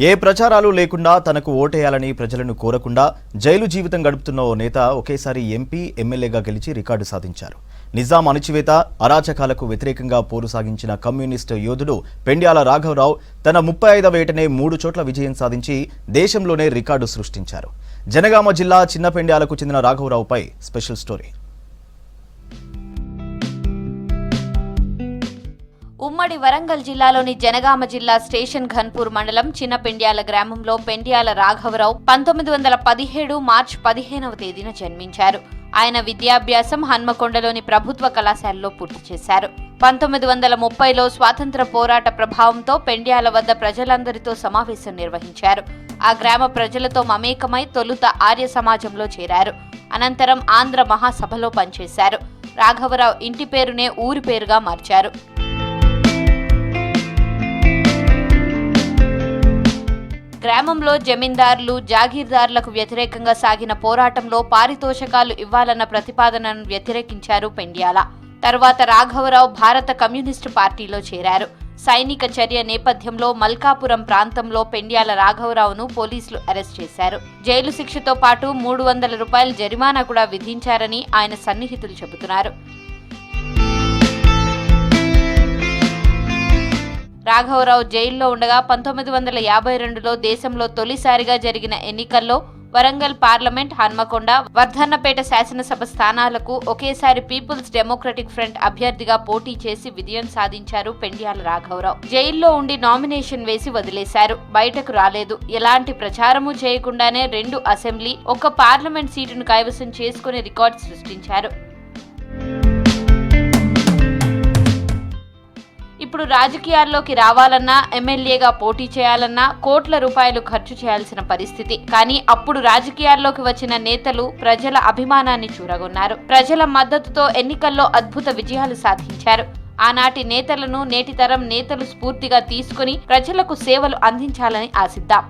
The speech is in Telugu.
ఏ ప్రచారాలు లేకుండా తనకు ఓటేయాలని ప్రజలను కోరకుండా జైలు జీవితం గడుపుతున్న ఓ నేత ఒకేసారి ఎంపీ ఎమ్మెల్యేగా గెలిచి రికార్డు సాధించారు. నిజాం అణచివేత అరాచకాలకు వ్యతిరేకంగా పోరు సాగించిన కమ్యూనిస్టు యోధుడు పెండ్యాల రాఘవరావు తన ముప్పై ఐదవ ఏటనే మూడు చోట్ల విజయం సాధించి దేశంలోనే రికార్డు సృష్టించారు. జనగామ జిల్లా చిన్నపెండ్యాలకు చెందిన రాఘవరావుపై స్పెషల్ స్టోరీ. ఉమ్మడి వరంగల్ జిల్లాలోని జనగామ జిల్లా స్టేషన్ ఘన్పూర్ మండలం చిన్న పెండ్యాల గ్రామంలో పెండ్యాల రాఘవరావు పంతొమ్మిది వందల పదిహేడు మార్చి పదిహేనవ తేదీన జన్మించారు. ఆయన విద్యాభ్యాసం హన్మకొండలోని ప్రభుత్వ కళాశాలలో పూర్తి చేశారు. పంతొమ్మిది వందల ముప్పైలో స్వాతంత్ర పోరాట ప్రభావంతో పెండ్యాల వద్ద ప్రజలందరితో సమావేశం నిర్వహించారు. ఆ గ్రామ ప్రజలతో మమేకమై తొలుత ఆర్య సమాజంలో చేరారు. అనంతరం ఆంధ్ర మహాసభలో పనిచేశారు. రాఘవరావు ఇంటి పేరునే ఊరి పేరుగా మార్చారు. గ్రామంలో జమీందారులు జాగీర్దారులకు వ్యతిరేకంగా సాగిన పోరాటంలో పారితోషకాలు ఇవ్వాలన్న ప్రతిపాదనను వ్యతిరేకించారు పెండ్యాల. తర్వాత రాఘవరావు భారత కమ్యూనిస్టు పార్టీలో చేరారు. సైనిక చర్య నేపథ్యంలో మల్కాపురం ప్రాంతంలో పెండ్యాల రాఘవరావును పోలీసులు అరెస్ట్ చేశారు. జైలు శిక్షతో పాటు మూడు వందల రూపాయల జరిమానా కూడా విధించారని ఆయన సన్నిహితులు చెబుతున్నారు. రాఘవరావు జైల్లో ఉండగా పంతొమ్మిది వందల యాభై రెండులో దేశంలో తొలిసారిగా జరిగిన ఎన్నికల్లో వరంగల్ పార్లమెంట్ హన్మకొండ వర్ధన్నపేట శాసనసభ స్థానాలకు ఒకేసారి పీపుల్స్ డెమోక్రటిక్ ఫ్రంట్ అభ్యర్థిగా పోటీ చేసి విజయం సాధించారు పెండ్యాల రాఘవరావు. జైల్లో ఉండి నామినేషన్ వేసి వదిలేశారు. బయటకు రాలేదు. ఎలాంటి ప్రచారము చేయకుండానే రెండు అసెంబ్లీ ఒక పార్లమెంట్ సీటును కైవసం చేసుకుని రికార్డు సృష్టించారు. ఇప్పుడు రాజకీయాల్లోకి రావాలన్నా ఎమ్మెల్యేగా పోటీ చేయాలన్నా కోట్ల రూపాయలు ఖర్చు చేయాల్సిన పరిస్థితి. కానీ అప్పుడు రాజకీయాల్లోకి వచ్చిన నేతలు ప్రజల అభిమానాన్ని చూరగొన్నారు. ప్రజల మద్దతుతో ఎన్నికల్లో అద్భుత విజయాలు సాధించారు. ఆనాటి నేతలను నేటి తరం నేతలు స్ఫూర్తిగా తీసుకుని ప్రజలకు సేవలు అందించాలని ఆశిద్దాం.